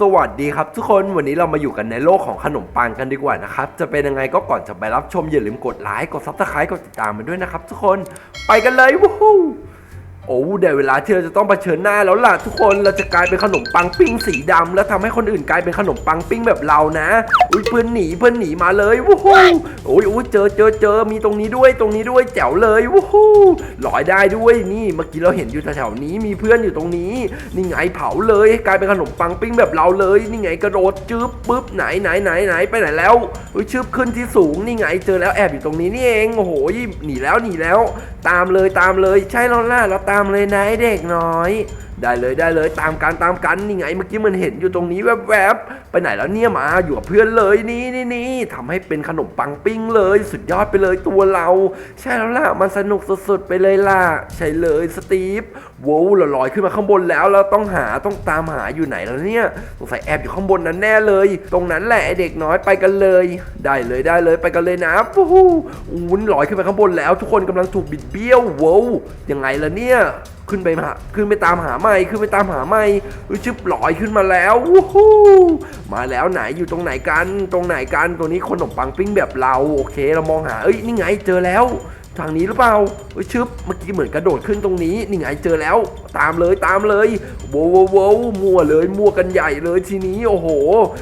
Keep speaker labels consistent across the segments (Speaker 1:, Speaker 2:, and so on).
Speaker 1: สวัสดีครับทุกคนวันนี้เรามาอยู่กันในโลกของขนมปังกันดีกว่านะครับ จะเป็นยังไงก็ก่อนจะไปรับชมอย่าลืมกดไลค์กดซับสไครต์กดติดตามมาด้วยนะครับทุกคนไปกันเลยวู้ โอ้ได้เวลาที่เราจะต้องเผชิญหน้าแล้วล่ะทุกคนเราจะกลายเป็นขนมปังปิ้งสีดำแล้วทำให้คนอื่นกลายเป็นขนมปังปิ้งแบบเรานะ อุ้ยเพื่อนหนีเพื่อนหนีมาเลยวู้ฮู้โอ้ยอุ้ยเจอเจอเจอมีตรงนี้ด้วยตรงนี้ด้วยแจ๋วเลยวู้ฮู้ลอยได้ด้วยนี่เมื่อกี้เราเห็นอยู่แถวๆนี้มีเพื่อนอยู่ตรงนี้นี่ไงเผาเลยกลายเป็นขนมปังปิ้งแบบเราเลยนี่ไงกระโดดจื๊บปึ๊บไหนไหนไหนไหนไปไหนแล้วอุ้ยชืบขึ้นที่สูงนี่ไงเจอแล้วแอบอยู่ตรงนี้นี่เองโอ้โหหนีแล้วหนีแล้วตามเลยตามเลยใช่แล้วล่ะเราตามเลยนะไอเด็กน้อย ได้เลยได้เลยตามกันตามกันนี่ไงเมื่อกี้มันเห็นอยู่ตรงนี้แวบๆไปไหนแล้วเนี่ยมาอยู่กับเพื่อนเลยนี่นี่นี่ทำให้เป็นขนมปังปิ้งเลย สุดยอดไปเลยตัวเรา ใช่แล้วล่ะมันสนุกสุดๆไปเลยล่ะ ใช่เลยสตีฟโว้วลอยขึ้นมาข้างบนแล้วเราต้องหาต้องตามหาอยู่ไหนแล้วเนี่ยสงสัยแอบอยู่ข้างบนนั้นแน่เลย ตรงนั้นแหละไอเด็กน้อยไปกันเลย ได้เลยได้เลยไปกันเลยนะปู้อุ้นลอยขึ้นไปข้างบนแล้ว ทุกคนกำลังถูกบิดเบี้ยวโว้วยังไงล่ะเนี่ย ขึ้นไปมาขึ้นไปตามหาไม่ขึ้นไปตามหาไม่อุ้ยชึบลอยขึ้นมาแล้ววู้ฮู้มาแล้วไหนอยู่ตรงไหนกันตรงไหนกันตัวนี้ขนมปังปิ้งแบบเราโอเค เรามองหาเอ้ยนี่ไงเจอแล้ว ทางนี้หรือเปล่าเอ้ยชึบเมื่อกี้เหมือนกระโดดขึ้นตรงนี้นี่ไงเจอแล้ว ตามเลยตามเลยโว้วโว้ววมั่วเลยมั่วกันใหญ่เลยทีนี้โอ้โห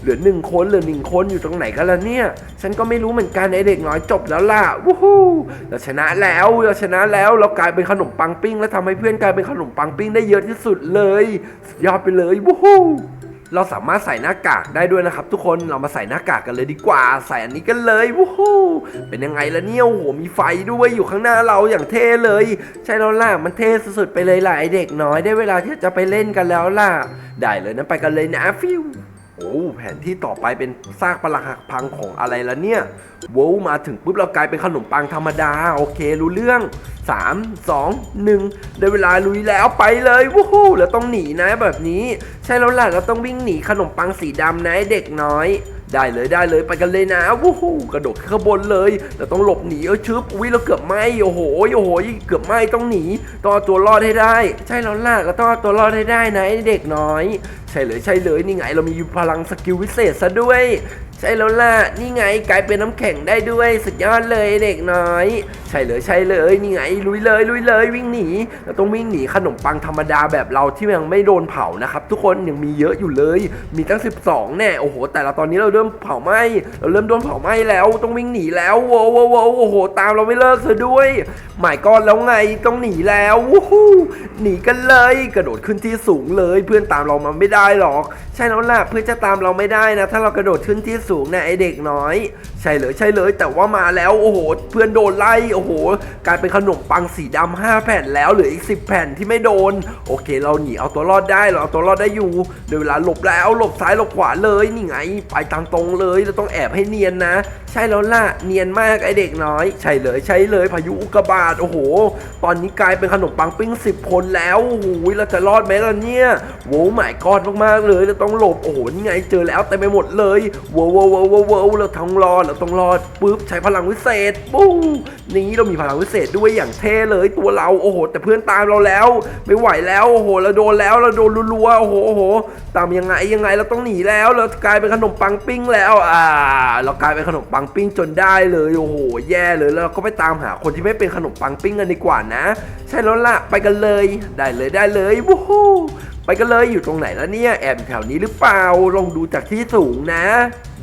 Speaker 1: เหลือหนึ่งคนเหลือหนึ่งคนอยู่ตรงไหนกันล่ะเนี่ย ฉันก็ไม่รู้เหมือนกันไอเด็กน้อยจบแล้วล่ะวู้ฮู้เราชนะแล้วเราชนะแล้วเรากลายเป็นขนมปังปิ้ง แล้วทำให้เพื่อนกลายเป็นขนมปังปิ้งได้เยอะที่สุดเลยยอดไปเลยวู้ฮู้ เราสามารถใส่หน้ากากได้ด้วยนะครับ ทุกคนเรามาใส่หน้ากากกันเลยดีกว่า ใส่อันนี้กันเลยวู้ฮู้เป็นยังไงล่ะเนี่ยโอ้โหมีไฟด้วยอยู่ข้างหน้าเราอย่างเท่เลย ใช่แล้วล่ะมันเท่สุดๆไปเลยล่ะไอเด็กน้อยได้เวลาที่จะไปเล่นกันแล้วล่ะ ได้เลยนะไปกันเลยนะฟิว โอ้แผนที่ต่อไปเป็นซากปรักหักพังของอะไรละเนี่ยโว้มาถึงปุ๊บเรากลายเป็นขนมปังธรรมดา โอเครู้เรื่อง 3 2 1 ได้เวลาลุยแล้วไปเลยวู้ฮู้แล้วต้องหนีนะแบบนี้ ใช่แล้วล่ะเราต้องวิ่งหนีขนมปังสีดำนะเด็กน้อยได้เลยได้เลยไปกันเลยนะวู้ฮู้กระโดดขึ้นข้างบนเลยเราต้องหลบหนีเออชึบอุ้ยเราเกือบไหมโอ้โหโอ้โหเกือบไหมต้องหนีต้องเอาตัวรอดให้ได้ ใช่แล้วล่ะเราต้องเอาตัวรอดให้ได้นะเด็กน้อยใช่เลยใช่เลยนี่ไงเรามีพลังสกิลวิเศษซะด้วย ใช่แล้วล่ะนี่ไงกลายเป็นน้ำแข็งได้ด้วยสุดยอดเลยเด็กน้อย ใช่เลยใช่เลยนี่ไงลุยเลยลุยเลยวิ่งหนีเราต้องวิ่งหนีขนมปังธรรมดาแบบเราที่ยังไม่โดนเผานะครับทุกคนยังมีเยอะอยู่เลย มีตั้ง 12 แน่โอ้โห แต่ละตอนนี้เราเริ่มเผาไหมเราเริ่มโดนเผาไหมแล้วต้องวิ่งหนีแล้วโว้วโว้วโว้โอ้โห ตามเราไม่เลิกเสียด้วยหมายก้อนแล้วไงต้องหนีแล้ววู้ฮู้หนีกันเลย กระโดดขึ้นที่สูงเลย เพื่อนตามเรามาไม่ได้หรอก ใช่แล้วล่ะเพื่อนจะตามเราไม่ได้นะ ถ้าเรากระโดดขึ้นที่สูงเนี่ยไอเด็กน้อย ใช่เลยใช่เลยแต่ว่ามาแล้วโอ้โห เพื่อนโดนไล่โอ้โหกลายเป็นขนมปังสีดำ5แผ่นแล้วเหลืออีก10แผ่นที่ไม่โดน โอเค เราหนีเอาตัวรอดได้เราเอาตัวรอดได้อยู่เดี๋ยวเวลาหลบแล้วหลบซ้ายหลบขวาเลยนี่ไง ไปตามตรงเลยเราต้องแอบให้เนียนนะ ใช่แล้วล่ะเนียนมากไอเด็กน้อย ใช่เลยใช่เลยพายุอุกกาบาตโอ้โห ตอนนี้กลายเป็นขนมปังปิ้ง10คนแล้วโอ้โหเราจะรอดไหมล่ะเนี่ยโว้หมายกอดมากๆเลยเราต้องหลบโอ้โหนี่ไงเจอแล้วเต็มไปหมดเลยว้โว้โว้โว้โว้เราต้องรอดเราต้องรอดปุ๊บใช้พลังวิเศษปุ้งนี้เรามีพลังวิเศษด้วยอย่างเท่เลยตัวเราโอ้โห แต่เพื่อนตามเราแล้ว ไม่ไหวแล้วโอ้โหเราโดนแล้วเราโดนรัวๆโอ้โหโอ้โหตามยังไงยังไงเราต้องหนีแล้วเรากลายเป็นขนมปังปิ้งแล้วอ่า เรากลายเป็นขนมปังปิ้งจนได้เลยโอ้โห แย่เลยแล้วเราก็ไปตามหาคนที่ไม่เป็นขนมปังปิ้งกันดีกว่านะ ใช่แล้วล่ะไปกันเลยได้เลยได้เลยวู้ ไปกันเลยอยู่ตรงไหนแล้วเนี่ยแอบอยู่แถวนี้หรือเปล่าลองดูจากที่สูงนะ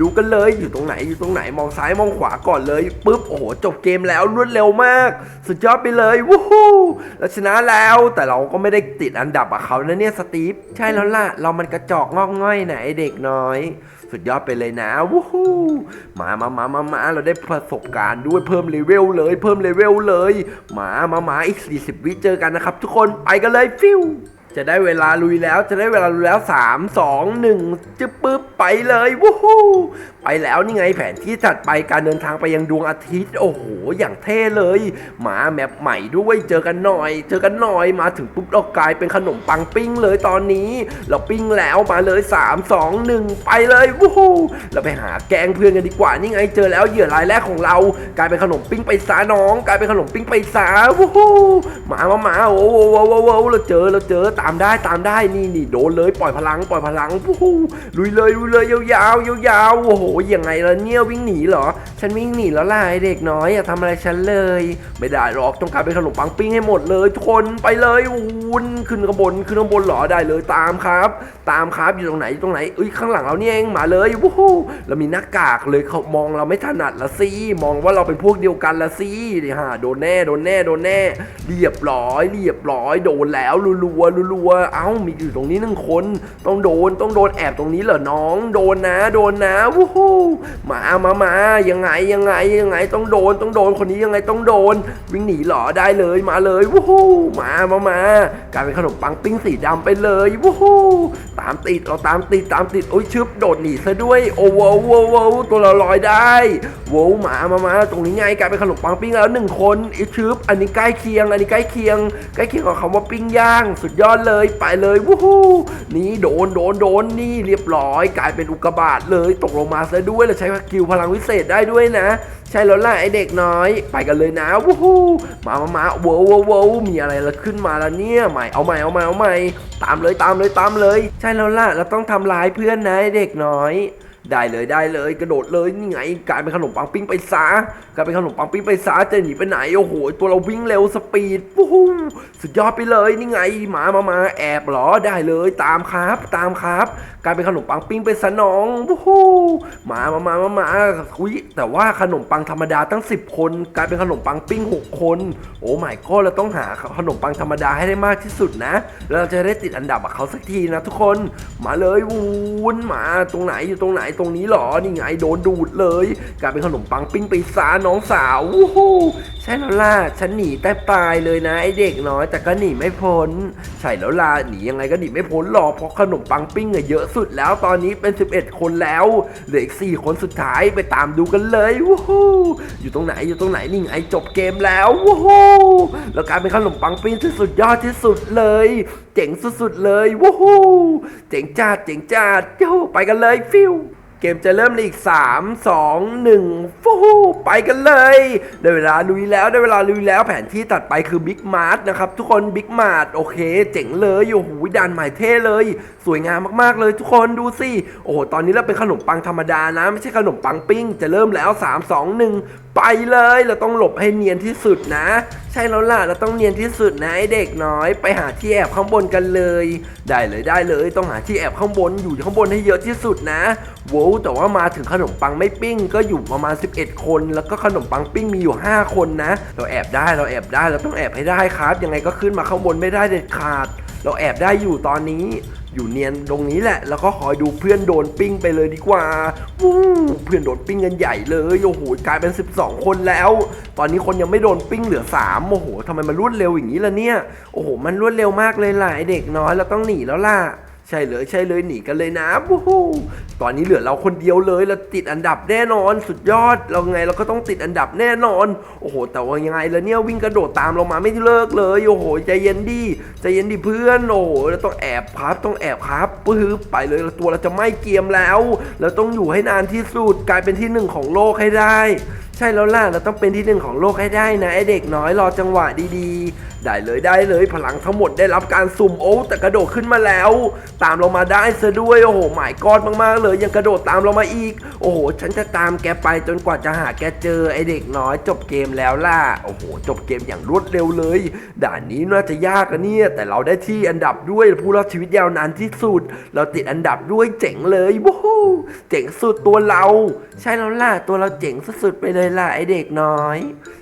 Speaker 1: ดูกันเลยอยู่ตรงไหนอยู่ตรงไหนมองซ้ายมองขวาก่อนเลยปุ๊บโอ้โหจบเกมแล้วรวดเร็วมาก สุดยอดไปเลยวู้ฮู้เราชนะแล้วแต่เราก็ไม่ได้ติดอันดับกับเขานะเนี่ยสตีฟใช่แล้วล่ะ เรามันกระจอกงอกง่อยนะไอเด็กน้อย สุดยอดไปเลยนะวู้ฮู้มามามามามาเราได้ประสบการณ์ด้วยเพิ่มเลเวลเลย เพิ่มเลเวลเลยมามามาอีก 40 วิเจอกันนะครับ ทุกคนไปกันเลยฟิว จะได้เวลาลุยแล้วจะได้เวลาลุยแล้วสามสองหนึ่งจึ๊บปึ๊บ ไปเลยวู้ฮู้ไปแล้วนี่ไงแผนที่ถัดไปการเดินทางไปยังดวงอาทิตย์ โอ้โห อย่างเท่เลยหมาแมปใหม่ด้วยเจอกันหน่อย เจอกันหน่อยมาถึงปุ๊บเรากลายเป็นขนมปังปิ้งเลยตอนนี้ เราปิ้งแล้วมาเลย 3 2 1 ไปเลยวู้ฮู้เราไปหาแกงเพื่อนกันดีกว่านี่ไงเจอแล้วเหยื่อรายแรกของเรา กลายเป็นขนมปิ้งไปซาน้อง กลายเป็นขนมปิ้งไปซาวู้ฮู้หมามาหมาโอ้โหโอ้โหโอ้โหเราเจอเราเจอตามได้ตามได้นี่นี่โดนเลยปล่อยพลังปล่อยพลังโอ้โหลุยเลยลุยเลยยาวๆยาวๆโอ้โหยังไงล่ะเนี่ยวิ่งหนีเหรอ ฉันวิ่งหนีแล้วล่ะไอเด็กน้อยอย่าทำอะไรฉันเลย ไม่ได้หรอกต้องการเป็นขนมปังปิ้งให้หมดเลยทุกคนไปเลยวุ้นขึ้นข้างบนขึ้นข้างบนเหรอได้เลยตามครับ ตามครับอยู่ตรงไหนอยู่ตรงไหนเอ้ยข้างหลังเราเนี่เองมาเลยวู้ฮู้เรามีหน้ากากเลยเขามองเราไม่ถนัดละสิมองว่าเราเป็นพวกเดียวกันละสินี่ฮะโดนแน่โดนแน่โดนแน่ เรียบร้อย เรียบร้อย โดนแล้วรัวๆรัวเอ้ามีอยู่ตรงนี้หนึ่งคน ต้องโดนต้องโดนแอบตรงนี้เหรอน้องโดนนะโดนนะวู้ฮู้มามามายังไงยังไงยังไงต้องโดนต้องโดนคนนี้ยังไงต้องโดน วิ่งหนีหรอได้เลยมาเลยวู้ฮู้มามามากลายเป็นขนมปังปิ้งสีดำไปเลยวู้ฮู้ตามติดเราตามติดตามติดโอ้ยชึบโดดหนีซะด้วยโอ้โหโว้โวตัวเราลอยได้โว้หมามามาตรงนี้ไงกลายเป็นขนมปังปิ้งแล้วหนึ่งคนอีชึบอันนี้ใกล้เคียง อันนี้ใกล้เคียงใกล้เคียงกับคำว่าปิ้งย่าง สุดยอดเลยไปเลยวู้ฮู้นี่โดนโดนโดนนี่เรียบร้อยกลายายเป็นอุกกาบาตเลยตกลงมาซะด้วยแล้วใช้สกิลพลังวิเศษได้ด้วยนะ ใช่แล้วล่ะไอเด็กน้อย ไปกันเลยนะวู้ฮู้มามามาโว้วโว้ววมีอะไรละขึ้นมาแล้วเนี่ยใหม่เอาใหม่เอาใหม่เอาใหม่ตามเลยตามเลยตามเลย ใช่แล้วล่ะเราต้องทำร้ายเพื่อนนะไอเด็กน้อย ได้เลยได้เลยกระโดดเลยนี่ไงกลายเป็นขนมปังปิ้งไปซะกลายเป็นขนมปังปิ้งไปซะจะหนีไปไหนโอ้โหตัวเราวิ่งเร็วสปีดวู้ฮู้สุดยอดไปเลยนี่ไงหมามามาแอบหรอได้เลยตามครับ ตามครับกลายเป็นขนมปังปิ้งไปซะน้องวู้ฮู้หมามามามามาอุ้ยแต่ว่าขนมปังธรรมดาตั้ง 10 คน กลายเป็นขนมปังปิ้ง 6 คน โอ้ไม่ก็เราต้องหาขนมปังธรรมดาให้ได้มากที่สุดนะแล้วเราจะได้ติดอันดับกับเขาสักทีนะทุกคนมาเลยวุ้นมาตรงไหนอยู่ตรงไหนตรงนี้หรอ นี่ไงโดนดูดเลยกลายเป็นขนมปังปิ้งไปซาน้องสาววู้ฮู้ใช่แล้วล่ะฉันหนีแทบตายเลยนะไอเด็กน้อย แต่ก็หนีไม่พ้นใช่แล้วล่ะหนียังไงก็หนีไม่พ้นหรอกเพราะขนมปังปิ้งอะเยอะสุดแล้วตอนนี้เป็น 11 คนแล้วเหลืออีก4คนสุดท้ายไปตามดูกันเลยวู้ฮู้อยู่ตรงไหนอยู่ตรงไหนนี่ไงจบเกมแล้ววู้ฮู้แล้วกลายเป็นขนมปังปิ้งที่สุดยอดที่สุดเลย เจ๋งสุดๆเลยวู้ฮู้เจ๋งจัดเจ๋งจัดโย่ไปกันเลยฟิว เกมจะเริ่มในอีก 3 2 1ฟูไปกันเลย ได้เวลาลุยแล้วได้เวลาลุยแล้วแผนที่ตัดไปคือบิ๊กมาร์ทนะครับ ทุกคนบิ๊กมาร์ทโอเค เจ๋งเลยโอ้โหด่านใหม่เท่เลย สวยงามมากๆเลยทุกคนดูสิ โอ้โห ตอนนี้เราเป็นขนมปังธรรมดานะ ไม่ใช่ขนมปังปิ้ง จะเริ่มแล้ว 3 2 1 ไปเลย เราต้องหลบให้เนียนที่สุดนะ ใช่แล้วล่ะเราต้องเนียนที่สุดนะไอเด็กน้อย ไปหาที่แอบข้างบนกันเลย ได้เลยได้เลย ต้องหาที่แอบข้างบนอยู่ข้างบนให้เยอะที่สุดนะโว้แต่ว่ามาถึงขนมปังไม่ปิ้ง ก็อยู่ประมาณ 11 คน แล้วก็ขนมปังปิ้งมีอยู่ 5 คนนะ เราแอบได้เราแอบได้เราต้องแอบให้ได้ครับ ยังไงก็ขึ้นมาข้างบนไม่ได้เด็ดขาด เราแอบได้อยู่ตอนนี้อยู่เนียนตรงนี้แหละ แล้วก็คอยดูเพื่อนโดนปิ้งไปเลยดีกว่าวู้เพื่อนโดนปิ้งกันใหญ่เลยโอ้โหกลายเป็น 12 คนแล้ว ตอนนี้คนยังไม่โดนปิ้งเหลือ3โอ้โหทำไมมันรวดเร็วอย่างนี้ล่ะเนี่ยโอ้โหมันรวดเร็วมากเลยล่ะไอเด็กน้อยเราต้องหนีแล้วล่ะ ใช่เลยใช่เลยหนีกันเลยนะวู้ฮู้ตอนนี้เหลือเราคนเดียวเลยเราติดอันดับแน่นอนสุดยอดเราไงเราก็ต้องติดอันดับแน่นอน โอ้โห แต่ว่ายังไงแล้วเนี่ยวิ่งกระโดดตามเรามาไม่เลิกเลยโอ้โหใจเย็นดิใจเย็นดิเพื่อนโอ้โหเราต้องแอบครับต้องแอบครับปื้อไปเลยตัวเราจะไม่เกียมแล้วเราต้องอยู่ให้นานที่สุดกลายเป็นที่หนึ่งของโลกให้ได้ ใช่แล้วล่ะ เราต้องเป็นที่หนึ่งของโลกให้ได้นะ ไอเด็กน้อยรอจังหวะดีๆ ได้เลยได้เลยพลังทั้งหมดได้รับการสุ่มโอ้แต่กระโดดขึ้นมาแล้ว ตามเรามาได้ซะด้วย โอ้โหหมายกอดมากๆเลย ยังกระโดดตามเรามาอีก โอ้โห ฉันจะตามแกไปจนกว่าจะหาแกเจอไอเด็กน้อยจบเกมแล้วล่ะ โอ้โห จบเกมอย่างรวดเร็วเลย ด่านนี้น่าจะยากอะเนี่ย แต่เราได้ที่อันดับด้วยผู้รอดชีวิตยาวนานที่สุด เราติดอันดับด้วยเจ๋งเลยวู้ฮู้เจ๋งสุดตัวเรา ใช่แล้วล่ะตัวเราเจ๋งสุดๆไปเลยล่ะไอเด็กน้อย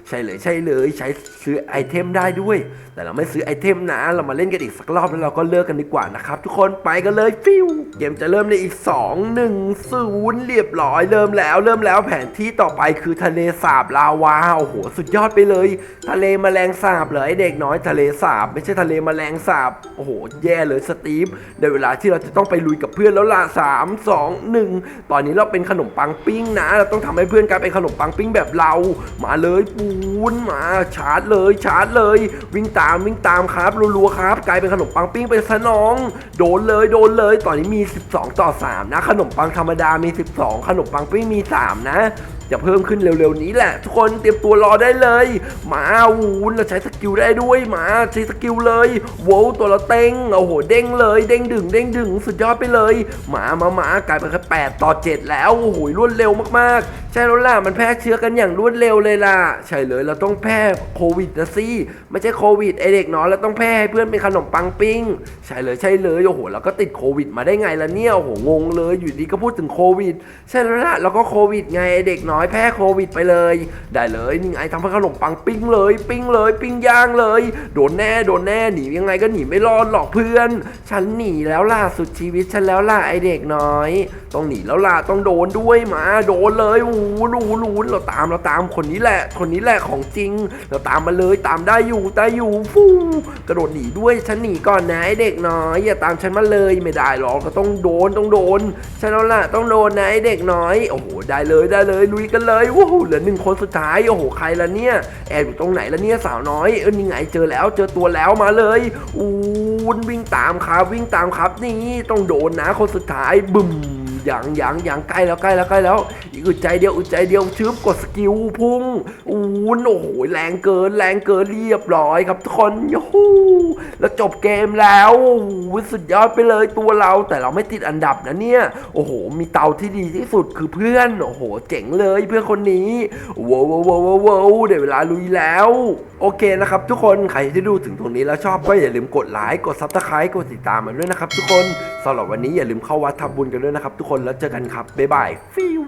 Speaker 1: ใช่เลยใช่เลยใช้ซื้อไอเทมได้ด้วย แต่เราไม่ซื้อไอเทมนะ เรามาเล่นกันอีกสักรอบแล้วเราก็เลิกกันดีกว่านะครับ ทุกคนไปกันเลยฟิวเกมจะเริ่มในอีก 2 1 0 เรียบร้อยเริ่มแล้ว เริ่มแล้วแผนที่ต่อไปคือทะเลสาบลาวาโอ้โหสุดยอดไปเลย ทะเลแมลงสาบเหรอไอเด็กน้อยทะเลสาบ ไม่ใช่ทะเลแมลงสาบโอ้โหแย่เลยสตีฟในเวลาที่เราจะต้องไปลุยกับเพื่อนแล้วล่ะสามสองหนึ่งตอนนี้เราเป็นขนมปังปิ้งนะ เราต้องทำให้เพื่อนกลายเป็นขนมปังปิ้งแบบเรามาเลยปูนมาชาร์จเลยชาร์จเลย วิ่งตามวิ่งตามครับรัวๆครับ กลายเป็นขนมปังปิ้งไปซะน้อง โดนเลยโดนเลยตอนนี้มี 12 ต่อ 3 นะ ขนมปังธรรมดามี 12 ขนมปังปิ้งมี 3 นะจะเพิ่มขึ้นเร็วๆนี้แหละ ทุกคนเตรียมตัวรอได้เลย มาวูนเราใช้สกิลได้ด้วยมาใช้สกิลเลยโว้ตัวเราเต้งโอ้โหเด้งเลย เด้งดึงเด้งดึงสุดยอดไปเลยหมามามากลายเป็นแค่แปดต่อเจ็ดแล้วโอ้โหรวดเร็วมากๆ ใช่แล้วล่ะมันแพร่เชื้อกันอย่างรวดเร็วเลยล่ะ ใช่เลยเราต้องแพร่โควิดนะสิไม่ใช่โควิดไอเด็กน้อยเราต้องแพร่ให้เพื่อนเป็นขนมปังปิ้งใช่เลยใช่เลยโอ้โหเราก็ติดโควิดมาได้ไงล่ะเนี่ยโอ้โหงงเลยอยู่ดีก็พูดถึงโควิด ใช่แล้วล่ะเราก็โควิดไงไอเด็กน้อย้อยแพร่โควิดไปเลย ได้เลยนี่ไงทำให้ขนมปังปิ้งเลย ปิ้งเลยปิ้งย่างเลย โดนแน่โดนแน่หนียังไงก็หนีไม่รอดหรอกเพื่อน ฉันหนีแล้วล่ะสุดชีวิตฉันแล้วล่ะไอเด็กน้อย ต้องหนีแล้วล่ะต้องโดนด้วยมา โดนเลยโอ้โหรูรูเราตามเราตามคนนี้แหละ คนนี้แหละของจริง เราตามมาเลยตามได้อยู่ได้อยู่ฟูกระโดดหนีด้วยฉันหนีก่อนนะไอเด็กน้อยอย่าตามฉันมาเลยไม่ได้หรอกก็ต้องโดนต้องโดนฉันแล้วล่ะต้องโดนนะไอเด็กน้อยโอ้โหได้เลยได้เลยลุยกันเลยว้าวเหลือหนึ่งคนสุดท้ายโอ้โหใครละเนี่ยแอบอยู่ตรงไหนละเนี่ยสาวน้อยเออนี่ไงเจอแล้วเจอตัวแล้วมาเลยอู้นวิ่งตามครับวิ่งตามครับนี่ต้องโดนนะคนสุดท้ายบึ้ม อย่างอย่างอย่างใกล้แล้วใกล้แล้วใกล้แล้วอีกอึดใจเดียวอึดใจเดียวชึบกดสกิลพุ่งอู้นโอ้โหแรงเกินแรงเกินเรียบร้อยครับทุกคนยูแล้วจบเกมแล้วโอ้สุดยอดไปเลยตัวเราแต่เราไม่ติดอันดับนะเนี่ยโอ้โห มีเตาที่ดีที่สุดคือเพื่อนโอ้โห เจ๋งเลยเพื่อนคนนี้ว้าวว้าวว้าวววเดี๋ยวเวลาลุยแล้ว โอเคนะครับ ทุกคนใครที่ดูถึงตรงนี้แล้วชอบก็อย่าลืมกดไลค์กดซับสไครต์กดติดตามมันด้วยนะครับ ทุกคนสำหรับวันนี้อย่าลืมเข้าวัดทำบุญกันด้วยนะครับทุกคนคนแล้วเจอกันครับบ๊ายบายฟิว